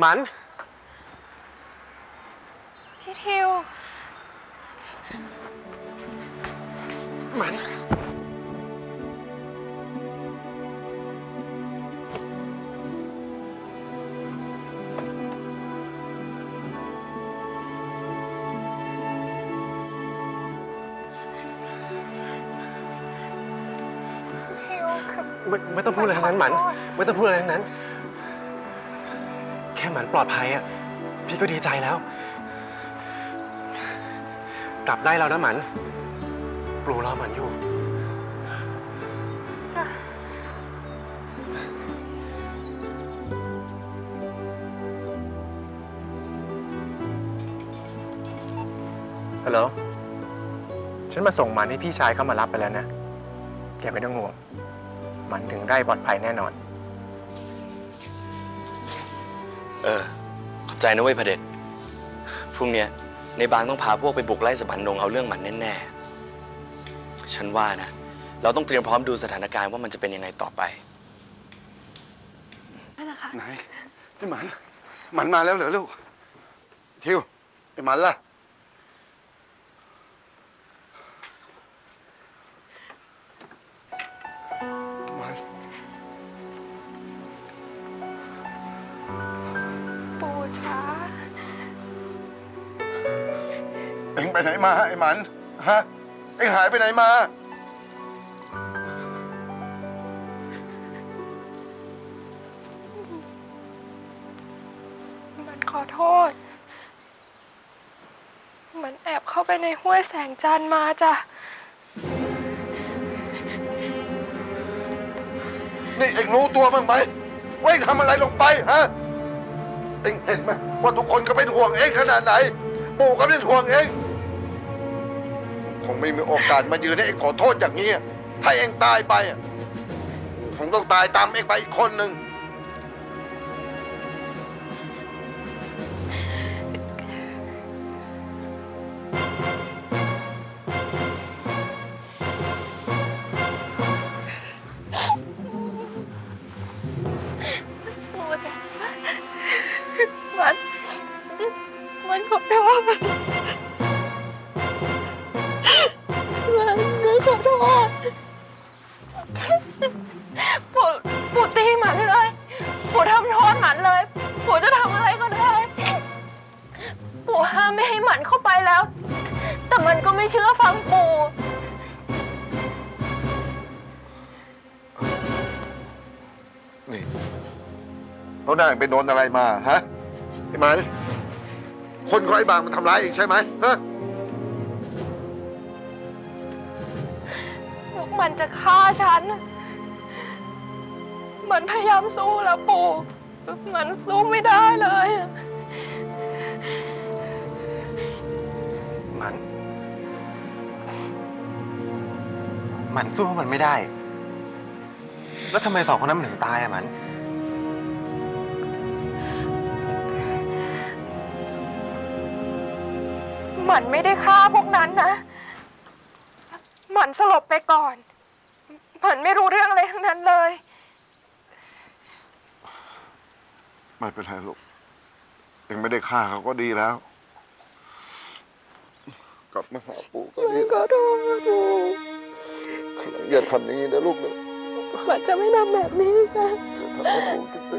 หมัน พี่ทิว หมัน ทิวคือ ไม่ไม่ต้องพูดอะไรทั้งนั้นหมัน ไม่ต้องพูดอะไรทั้งนั้นแค่ หมันปลอดภัยอะ พี่ก็ดีใจแล้ว กลับได้แล้วนะหมัน ปลูรอหมันอยู่ จ้ะ ฮัลโหล ฉันมาส่งมันให้พี่ชายเข้ามารับไปแล้วนะ แกไม่ต้องห่วง มันถึงได้ปลอดภัยแน่นอน เออ ขอบใจนะเว้ยพระเด็จพรุ่งเนี้ยในบางต้องพาพวกไปบุกไล่สมันนงเอาเรื่องมันแน่ๆ ฉันว่านะ เราต้องเตรียมพร้อมดูสถานการณ์ว่ามันจะเป็นยังไงต่อไป นั่นนะคะ ไหนไอ้หมันหมันมาแล้วเหรอลูกทิวไอ้หมันล่ะ เอ็งไปไหนมาไอ้หมันฮะเอ็งหายไปไหนมา มันขอโทษ มันแอบเข้าไปในห้วยแสงจันทร์มาจ้ะ นี่เอ็งรู้ตัวบ้างไหมว่าเอ็งทำอะไรลงไปฮะเอ็งเห็นไหมว่าทุกคนก็เป็นห่วงเอ็งขนาดไหน ปู่ก็เป็นห่วงเอ็งค งไม่มีโอกาสมายืนให้เอ็งขอโทษอย่างนี้อะถ้าเอ็งตายไปอะคงต้องตายตามเอ็งไปอีกคนหนึ่งปู่จ้ะมัน มันขอโทษ ปู่ปู่ตีหมันเลย ปู่ทำโทษหมันเลย ปู่จะทำอะไรก็ได้ ปู่ห้ามไม่ให้หมันเข้าไปแล้ว แต่มันก็ไม่เชื่อฟังปู่ นี่แล้วนางไปโดนอะไรมาฮะไอ้หมันคนของไอ้บางมันทำร้ายเองใช่ไหมฮะมันจะฆ่าฉัน มันพยายามสู้แล้วปู่ มันสู้ไม่ได้เลยอะหมันหมันสู้มันไม่ได้ แล้วทำไมสองคนนั้นมันถึงตายอะหมัน มันไม่ได้ฆ่าพวกนั้นนะ มันสลบไปก่อน มันไม่รู้เรื่องอะไรทั้งนั้นเลย ไม่เป็นไรลูกยังไม่ได้ฆ่าเขาก็ดีแล้ว กลับมาหาปู่ก็ดีแล้ก็โดนมาดูอย่าทำอย่างนี้นะลูกนะขวัญจะไม่ทำแบบนี้ค่ะอย่าทำให้ปู่คิดถึ